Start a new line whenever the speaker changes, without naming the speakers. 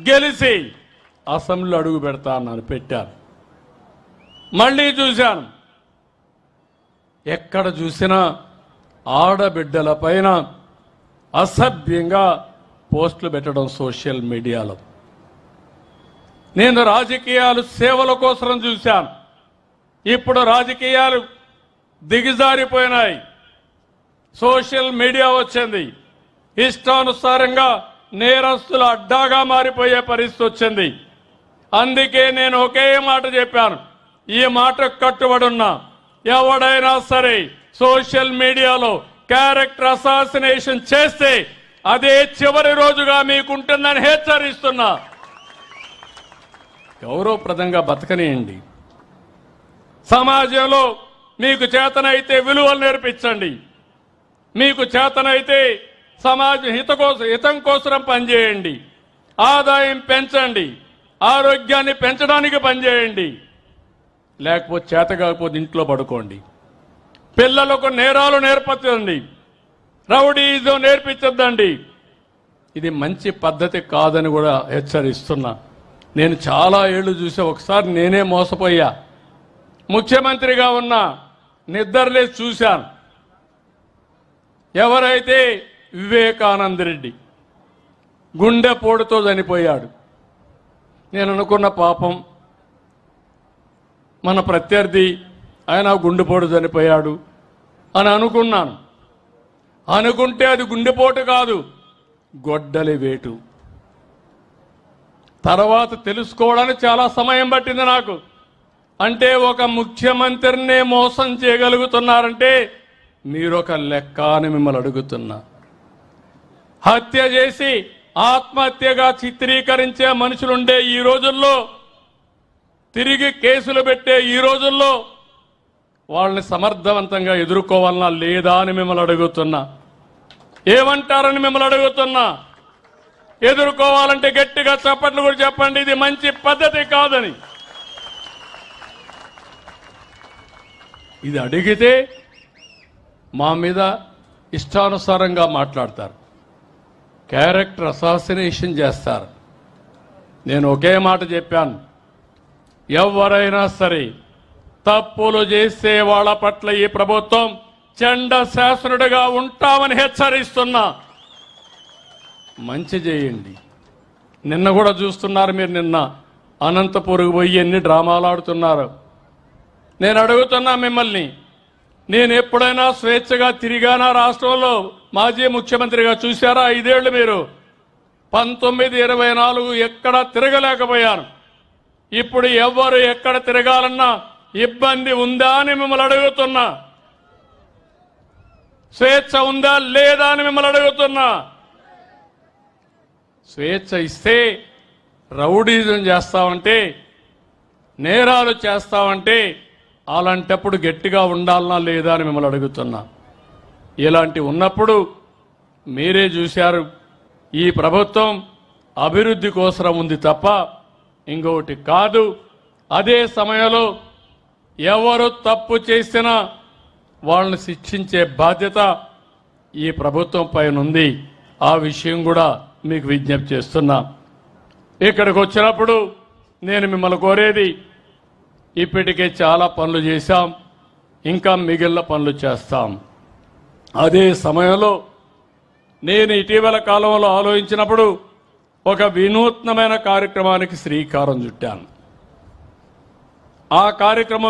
గెలిచి అసెంబ్లీ అడుగు పెడతా అన్నాను పెట్టాను. మళ్ళీ చూశాను. ఎక్కడ చూసినా ఆడబిడ్డల పైన అసభ్యంగా పోస్టులు పెట్టడం సోషల్ మీడియాలో. నేను రాజకీయాలు సేవల కోసం చూశాను. ఇప్పుడు రాజకీయాలు దిగజారిపోయినాయి. సోషల్ మీడియా వచ్చింది. ఇష్టానుసారంగా నేరస్తుల అడ్డాగా మారిపోయే పరిస్థితి వచ్చింది. అందుకే నేను ఒకే మాట చెప్పాను. ఈ మాట కట్టుబడున్నా ఎవడైనా సరే సోషల్ మీడియాలో క్యారెక్టర్ అసాసినేషన్ చేస్తే అదే చివరి రోజుగా మీకుంటుందని హెచ్చరిస్తున్నా. గౌరవప్రదంగా బతకనేయండి. సమాజంలో మీకు చేతనైతే విలువలు నేర్పించండి. మీకు చేతనైతే సమాజ హిత కోసం హితం కోసం పనిచేయండి. ఆదాయం పెంచండి. ఆరోగ్యాన్ని పెంచడానికి పనిచేయండి. లేకపోతే చేత కాకపోతే ఇంట్లో పడుకోండి. పిల్లలకు నేరాలు నేర్పచ్చండి. రౌడీజం నేర్పించద్దండి. ఇది మంచి పద్ధతి కాదని కూడా హెచ్చరిస్తున్నా. నేను చాలా ఏళ్ళు చూసే ఒకసారి నేనే మోసపోయా. ముఖ్యమంత్రిగా ఉన్న నిద్రలేసి చూశాను. ఎవరైతే వివేకానంద రెడ్డి గుండెపోటుతో చనిపోయాడు. నేను అనుకున్న పాపం మన ప్రత్యర్థి ఆయన గుండెపోటు చనిపోయాడు అని అనుకున్నాను. అనుకుంటే అది గుండెపోటు కాదు గొడ్డలి వేటు. తర్వాత తెలుసుకోవడానికి చాలా సమయం పట్టింది నాకు. అంటే ఒక ముఖ్యమంత్రినే మోసం చేయగలుగుతున్నారంటే మీరొక లెక్క అని మిమ్మల్ని అడుగుతున్నా. హత్య చేసి ఆత్మహత్యగా చిత్రీకరించే మనుషులుండే ఈ రోజుల్లో తిరిగి కేసులు పెట్టే ఈ రోజుల్లో వాళ్ళని సమర్థవంతంగా ఎదుర్కోవాలన్నా లేదా అని మిమ్మల్ని అడుగుతున్నా. ఏమంటారని మిమ్మల్ని అడుగుతున్నా. ఎదుర్కోవాలంటే గట్టిగా చప్పట్లు కూడా చెప్పండి ఇది మంచి పద్ధతి కాదని. ఇది అడిగితే మా మీద ఇష్టానుసారంగా మాట్లాడతారు. క్యారెక్టర్ అసాసినేషన్ చేస్తారు. నేను ఒకే మాట చెప్పాను. ఎవరైనా సరే తప్పులు చేసే వాళ్ళ పట్ల ఈ ప్రభుత్వం చండ శాసనుడిగా ఉంటామని హెచ్చరిస్తున్నా. మంచి చేయండి. నిన్న కూడా చూస్తున్నారు మీరు నిన్న. అనంతపురకు పోయి ఎన్ని డ్రామాలు ఆడుతున్నారు. నేను అడుగుతున్నా మిమ్మల్ని నేను ఎప్పుడైనా స్వేచ్ఛగా తిరిగానా రాష్ట్రంలో మాజీ ముఖ్యమంత్రిగా చూశారా? ఐదేళ్ళు మీరు. పంతొమ్మిది ఇరవై నాలుగు ఎక్కడ తిరగలేకపోయాను. ఇప్పుడు ఎవరు ఎక్కడ తిరగాలన్నా ఇబ్బంది ఉందా అని మిమ్మల్ని అడుగుతున్నా. స్వేచ్ఛ ఉందా లేదా అని మిమ్మల్ని అడుగుతున్నా. స్వేచ్ఛ ఇస్తే రౌడీజం చేస్తామంటే నేరాలు చేస్తామంటే అలాంటప్పుడు గట్టిగా ఉండాలనా లేదా అని మిమ్మల్ని అడుగుతున్నా. ఇలాంటి ఉన్నప్పుడు మీరే చూశారు. ఈ ప్రభుత్వం అభివృద్ధి కోసరం ఉంది తప్ప ఇంకొకటి కాదు. అదే సమయంలో ఎవరు తప్పు చేసినా వాళ్ళని శిక్షించే బాధ్యత ఈ ప్రభుత్వం పైన ఉంది ఆ విషయం కూడా మీకు విజ్ఞప్తి చేస్తున్నా. ఇక్కడికి వచ్చినప్పుడు నేను మిమ్మల్ని కోరేది ఇప్పటికే చాలా పనులు చేశాం ఇంకా మిగిలిన పనులు చేస్తాం. అదే సమయంలో నేను ఇటీవల కాలంలో ఆలోచించినప్పుడు ఒక వినూత్నమైన కార్యక్రమానికి శ్రీకారం చుట్టాను. ఆ కార్యక్రమం